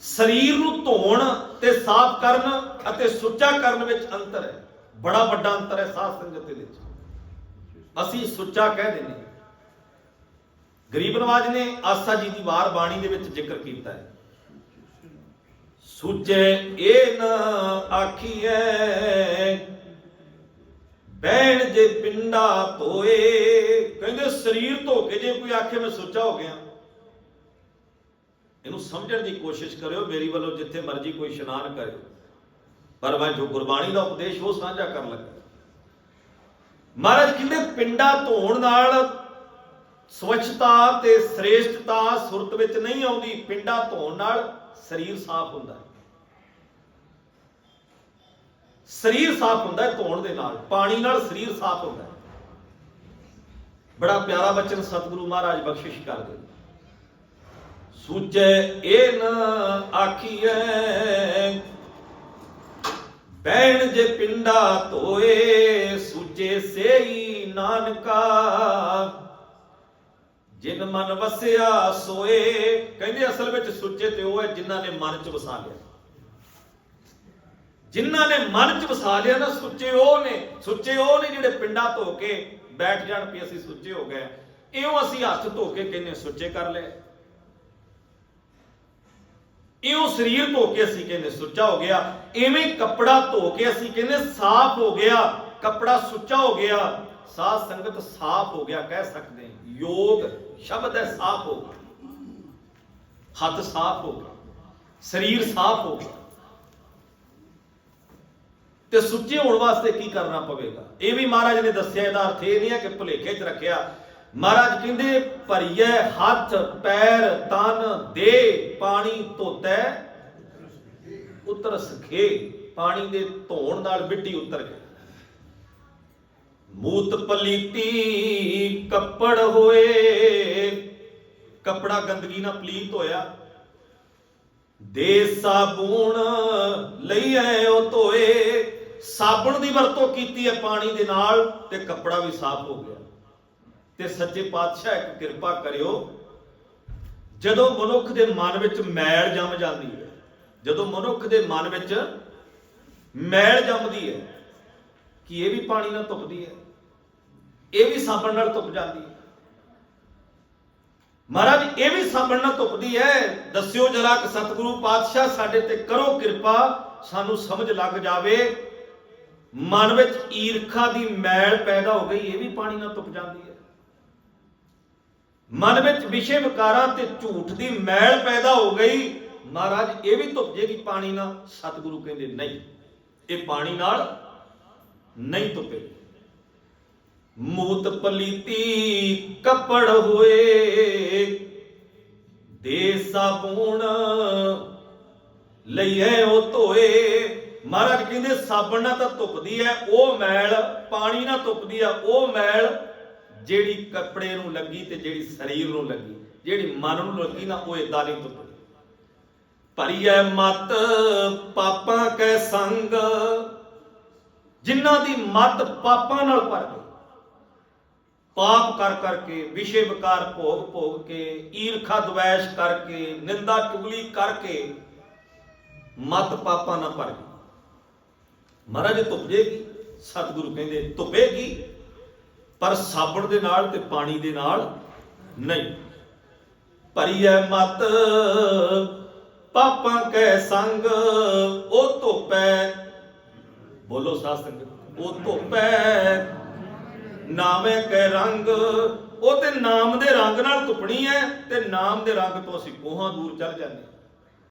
ਸਰੀਰ ਨੂੰ ਧੋਣ ਤੇ ਸਾਫ਼ ਕਰਨ ਅਤੇ ਸੁੱਚਾ ਕਰਨ ਵਿੱਚ ਅੰਤਰ ਹੈ। ਬੜਾ ਵੱਡਾ ਅੰਤਰ ਹੈ ਸਾਧ ਸੰਗਤ ਦੇ ਵਿੱਚ। ਅਸੀਂ ਸੁੱਚਾ ਕਹਿ ਦਿੰਦੇ ਗਰੀਬ ਨਵਾਜ ਨੇ ਆਸਾ ਜੀ ਦੀ ਵਾਰ ਬਾਣੀ ਦੇ ਵਿੱਚ ਜ਼ਿਕਰ ਕੀਤਾ ਹੈ। ਸੁਚੇ ਇਹ ਨਾ ਆਖੀਐ ਬੈਣ ਜੇ ਪਿੰਡਾ ਧੋਏ, ਕਹਿੰਦੇ ਸਰੀਰ ਧੋ ਕੇ ਜੇ ਕੋਈ ਆਖੇ ਮੈਂ ਸੁੱਚਾ ਹੋ ਗਿਆ। ਇਹਨੂੰ ਸਮਝਣ ਦੀ ਕੋਸ਼ਿਸ਼ ਕਰਿਓ, ਮੇਰੀ ਵੱਲੋਂ ਜਿੱਥੇ ਮਰਜ਼ੀ ਕੋਈ ਇਸ਼ਨਾਨ ਕਰਿਓ। ਪਰ ਮੈਂ ਜੋ ਗੁਰਬਾਣੀ ਦਾ ਉਪਦੇਸ਼ ਉਹ ਸਾਂਝਾ ਕਰਨ ਲੱਗਾ। ਮਹਾਰਾਜ ਕਹਿੰਦੇ, ਪਿੰਡਾ ਧੋਣ ਨਾਲ ਸਵੱਛਤਾ ਤੇ ਸ੍ਰੇਸ਼ਟਤਾ ਸੁਰਤ ਵਿੱਚ ਨਹੀਂ ਆਉਂਦੀ। ਪਿੰਡਾ ਧੋਣ ਨਾਲ ਸਰੀਰ ਸਾਫ਼ ਹੁੰਦਾ ਹੈ। ਸਰੀਰ ਸਾਫ਼ ਹੁੰਦਾ ਹੈ ਧੋਣ ਦੇ ਨਾਲ। ਪਾਣੀ ਨਾਲ ਸਰੀਰ ਸਾਫ਼ ਹੁੰਦਾ ਹੈ। ਬੜਾ ਪਿਆਰਾ ਬਚਨ ਸਤਿਗੁਰੂ ਮਹਾਰਾਜ ਬਖਸ਼ਿਸ਼ ਕਰਦੇ ਨੇ। ਸੂਚੇ ਇਹ ਨਾ ਆਖੀਐ, ਬੈਣ ਜੇ ਪਿੰਡਾ ਧੋਏ ਸੂਚੇ ਸੇਈ ਨਾਨਕਾ। ਜਿਨ ਮਨ ਵਸਿਆ ਸੋਏ, ਕਹਿੰਦੇ ਅਸਲ ਵਿੱਚ ਸੁੱਚੇ ਤੇ ਉਹ ਹੈ ਜਿਨ੍ਹਾਂ ਨੇ ਮਨ ਚ ਵਸਾ ਲਿਆ। ਜਿਨ੍ਹਾਂ ਨੇ ਮਨ ਚ ਵਸਾ ਲਿਆ ਨਾ ਸੁੱਚੇ ਉਹ ਨੇ ਸੁੱਚੇ ਉਹ ਨੇ ਜਿਹੜੇ ਪਿੰਡਾਂ ਧੋ ਕੇ ਬੈਠ ਜਾਣ ਵੀ ਅਸੀਂ ਸੁੱਚੇ ਹੋ ਗਏ। ਇਉਂ ਅਸੀਂ ਹੱਥ ਧੋ ਕੇ ਕਹਿੰਦੇ ਸੁੱਚੇ ਕਰ ਲਏ। ਇਉਂ ਸਰੀਰ ਧੋ ਕੇ ਅਸੀਂ ਕਹਿੰਦੇ ਸੁੱਚਾ ਹੋ ਗਿਆ ਐਵੇਂ ਕੱਪੜਾ ਧੋ ਕੇ ਅਸੀਂ ਕਹਿੰਦੇ ਸਾਫ਼ ਹੋ ਗਿਆ, ਕੱਪੜਾ ਸੁੱਚਾ ਹੋ ਗਿਆ। ਸਾਧ ਸੰਗਤ ਸਾਫ਼ ਹੋ ਗਿਆ ਕਹਿ ਸਕਦੇ ਯੋਗ ਸ਼ਬਦ ਹੈ ਸਾਫ਼ ਹੋ ਗਿਆ। ਹੱਥ ਸਾਫ਼ ਹੋ ਗਿਆ। ਸਰੀਰ ਸਾਫ਼ ਹੋ ਗਿਆ। ਤੇ ਸੁੱਚੇ ਹੋਣ ਵਾਸਤੇ ਕੀ ਕਰਨਾ ਪਵੇਗਾ? ਇਹ ਵੀ ਮਹਾਰਾਜ ਨੇ ਦੱਸਿਆ, ਇਹਦਾ ਅਰਥ ਇਹ ਨਹੀਂ ਹੈ ਕਿ ਭੁਲੇਖੇ 'ਚ ਰੱਖਿਆ। ਮਹਾਰਾਜ ਕਹਿੰਦੇ ਭਰੀਏ ਹੱਥ, ਪੈਰ, ਤਨ ਦੇ ਪਾਣੀ, ਧੋਤੈ ਉਤਰ ਸਖੇ ਪਾਣੀ ਦੇ ਧੋਣ ਨਾਲ ਮਿੱਟੀ ਉਤਰ ਗਈ। ਮੂਤ ਪਲੀਤੀ, ਕੱਪੜ ਹੋਏ। ਕੱਪੜਾ ਗੰਦਗੀ ਨਾਲ ਪਲੀਤ ਹੋਇਆ। ਦੇ ਸਾਬੂਣ ਲਈਏ ਉਹ ਧੋਏ। ਸਾਬਣ ਦੀ ਵਰਤੋਂ ਕੀਤੀ ਹੈ ਪਾਣੀ ਦੇ ਨਾਲ ਤੇ ਕੱਪੜਾ ਵੀ ਸਾਫ਼ ਹੋ ਗਿਆ। ਤੇ ਸੱਚੇ ਪਾਤਸ਼ਾਹ ਇੱਕ ਕਿਰਪਾ ਕਰਿਓ, ਜਦੋਂ ਮਨੁੱਖ ਦੇ ਮਨ ਵਿੱਚ ਮੈਲ ਜੰਮ ਜਾਂਦੀ ਹੈ, ਜਦੋਂ ਮਨੁੱਖ ਦੇ ਮਨ ਵਿੱਚ ਮੈਲ ਜੰਮਦੀ ਹੈ, ਕਿ ਇਹ ਵੀ ਪਾਣੀ ਨਾਲ ਧੁੱਪਦੀ ਹੈ, ਇਹ ਵੀ ਸਾਬਣ ਨਾਲ ਧੁੱਪ ਜਾਂਦੀ ਹੈ। ਮਹਾਰਾਜ, ਇਹ ਵੀ ਸਾਬਣ ਨਾਲ ਧੁੱਪਦੀ ਹੈ, ਦੱਸਿਓ ਜਰਾ ਕਿ ਸਤਿਗੁਰੂ ਪਾਤਸ਼ਾਹ ਸਾਡੇ ਤੇ ਕਰੋ ਕਿਰਪਾ, ਸਾਨੂੰ ਸਮਝ ਲੱਗ ਜਾਵੇ, ਮਨ ਵਿੱਚ ਈਰਖਾ ਦੀ ਮੈਲ ਪੈਦਾ ਹੋ ਗਈ, ਇਹ ਵੀ ਪਾਣੀ ਨਾਲ ਧੁੱਪ ਜਾਂਦੀ ਹੈ। ਮਨ ਵਿੱਚ ਵਿਸ਼ੇ ਵਿਕਾਰਾਂ ਤੇ ਝੂਠ ਦੀ ਮੈਲ ਪੈਦਾ ਹੋ ਗਈ। ਮਹਾਰਾਜ, ਇਹ ਵੀ ਧੁੱਪ ਜੇਗੀ ਪਾਣੀ ਨਾਲ ਸਤਿਗੁਰੂ ਕਹਿੰਦੇ ਨਹੀਂ। ਇਹ ਪਾਣੀ ਨਾਲ ਨਹੀਂ ਧੁੱਪੇ। ਮੂਤ ਪਲੀਤੀ ਕੱਪੜ ਹੋਏ ਦੇ ਸਾਬੂਣ ਲਈਏ ਉਹ ਧੋਏ। ਮਹਾਰਾਜ ਕਹਿੰਦੇ, ਸਾਬਣ ਨਾਲ ਤਾਂ ਧੁੱਪਦੀ ਹੈ, ਉਹ ਮੈਲ ਪਾਣੀ ਨਾਲ ਧੁੱਪਦੀ ਹੈ, ਉਹ ਮੈਲ ਜਿਹੜੀ ਕੱਪੜੇ ਨੂੰ ਲੱਗੀ ਤੇ ਜਿਹੜੀ ਸਰੀਰ ਨੂੰ ਲੱਗੀ, ਜਿਹੜੀ ਮਨ ਨੂੰ ਲੱਗੀ ਨਾ, ਉਹ ਇਦਾਂ ਨਹੀਂ ਧੁੱਪਦੀ ਭਰੀਐ ਮਤ ਪਾਪਾਂ ਕੈ ਸੰਗ, ਜਿਨ੍ਹਾਂ ਦੀ ਮਤ ਪਾਪਾਂ ਨਾਲ ਭਰ ਗਈ। ਪਾਪ ਕਰ ਕਰਕੇ, ਵਿਸ਼ੇ ਵਿਕਾਰ ਭੋਗ ਭੋਗ ਕੇ, ਈਰਖਾ ਦਵੈਸ਼ ਕਰਕੇ, ਨਿੰਦਾ ਚੁਗਲੀ ਕਰਕੇ ਮਤ ਪਾਪਾਂ ਨਾਲ ਭਰ ਗਈ। ਮਹਾਰਾਜ, ਧੁੱਪ ਜੇਗੀ ਸਤਿਗੁਰੂ ਕਹਿੰਦੇ ਧੁੱਪੇਗੀ ਪਰ ਸਾਬਣ ਦੇ ਨਾਲ ਤੇ ਪਾਣੀ ਦੇ ਨਾਲ ਨਹੀਂ। ਭਰੀਐ ਮਤ, ਪਾਪਾਂ ਕੈ ਸੰਗ, ਉਹ ਧੁੱਪੈ। ਬੋਲੋ ਸਾਧ ਸੰਗਤ, ਉਹ ਧੁੱਪੈ। ਨਾਮੇ ਕੈ ਰੰਗ, ਉਹ ਤੇ ਨਾਮ ਦੇ ਰੰਗ ਨਾਲ ਧੁੱਪਣੀ ਹੈ ਤੇ ਨਾਮ ਦੇ ਰੰਗ ਤੋਂ ਅਸੀਂ ਕੋਹਾਂ ਦੂਰ ਚੱਲ ਜਾਂਦੇ। ਹਾਂ